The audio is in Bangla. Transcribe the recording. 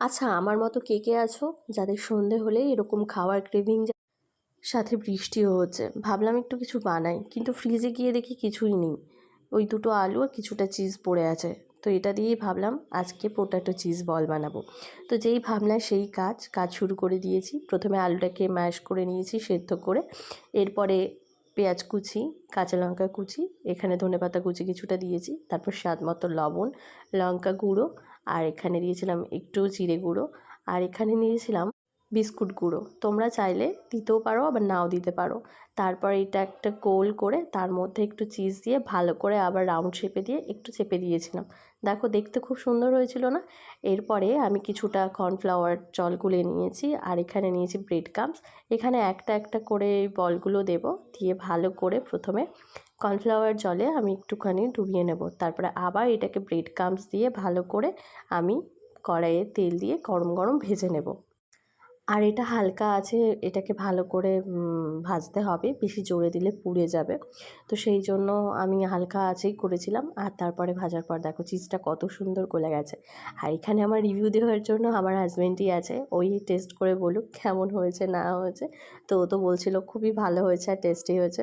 আচ্ছা আমার মতো কে কে আছো? যাদের সন্ধে হলেই এরকম খাওয়ার ক্রেভিং সাথে বৃষ্টিও হচ্ছে। ভাবলাম একটু কিছু বানাই, কিন্তু ফ্রিজে গিয়ে দেখি কিছুই নেই। ওই দুটো আলু আর কিছুটা চিজ পড়ে আছে। তো এটা দিয়েই ভাবলাম আজকে পোটাটো চিজ বল বানাবো। তো যেই ভাবনা সেই কাজ কাজ শুরু করে দিয়েছি। প্রথমে আলুটাকে ম্যাশ করে নিয়েছি সেদ্ধ করে। এরপরে পেঁয়াজ কুচি, কাঁচা লঙ্কা কুচি, এখানে ধনেপাতা কুচি কিছুটা দিয়েছি, তারপর স্বাদ মতো লবণ, লঙ্কা গুঁড়ো, আর এখানে দিয়েছিলাম একটু জিরে গুঁড়ো, আর এখানে নিয়েছিলাম বিস্কুট গুঁড়ো। তোমরা চাইলে দিতেও পারো, আবার নাও দিতে পারো। তারপর এটা একটা গোল করে তার মধ্যে একটু চিজ দিয়ে ভালো করে আবার রাউন্ড শেপে দিয়ে একটু চেপে দিয়েছিলাম। দেখো, দেখতে খুব সুন্দর হয়েছিল না? এরপরে আমি কিছুটা কর্নফ্লাওয়ার জল গুলে নিয়েছি আর এখানে নিয়েছি ব্রেড কামস এখানে একটা একটা করে বলগুলো দেব দিয়ে ভালো করে প্রথমে কর্নফ্লাওয়ার জলে আমি একটুখানি ডুবিয়ে নেব। তারপরে আবার এটাকে ব্রেড কামস দিয়ে ভালো করে আমি কড়াইয়ে তেল দিয়ে গরম গরম ভেজে নেব। আর এটা হালকা আছে, এটাকে ভালো করে ভাজতে হবে, বেশি জোরে দিলে পুড়ে যাবে। তো সেই জন্য আমি হালকা আছেই করেছিলাম, আর তারপরে ভাজার পর দেখো চিজটা কত সুন্দর গলে গেছে। আর এখানে আমার রিভিউ দেওয়ার জন্য আমার হাজব্যান্ডই আছে, ওই টেস্ট করে বলুক কেমন হয়েছে, না হয়েছে। তো ও তো বলছিল খুবই ভালো হয়েছে আর টেস্টই হয়েছে।